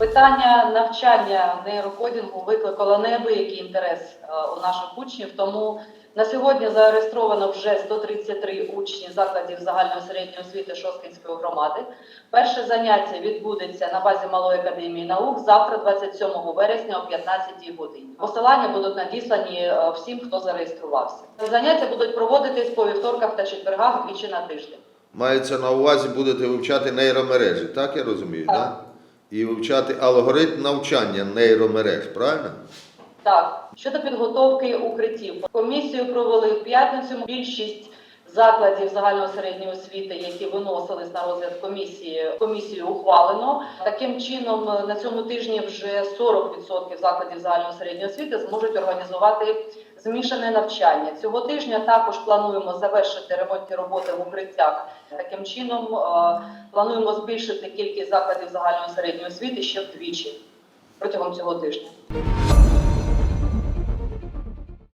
Питання навчання нейрокодінгу викликало неабиякий інтерес е, у наших учнів. Тому на сьогодні зареєстровано вже 133 учні закладів загальної середньої освіти Шосткинської громади. Перше заняття відбудеться на базі Малої академії наук завтра, 27 вересня о 15 годині. Посилання будуть надіслані е, всім, хто зареєструвався. Заняття будуть проводитись по вівторках та четвергах двічі на тиждень. Мається на увазі, будете вивчати нейромережі, так я розумію, Так. Да? І вивчати алгоритм навчання нейромереж, правильно? Так, щодо підготовки укриттів, комісію провели в п'ятницю. Більшість закладів загальної середньої освіти, які виносились на розгляд комісії, комісію ухвалено. Таким чином, на цьому тижні вже 40% закладів загальної середньої освіти зможуть організувати змішане навчання. Цього тижня також плануємо завершити ремонтні роботи в укриттях. Таким чином, е, плануємо збільшити кількість закладів загальної середньої освіти ще вдвічі протягом цього тижня.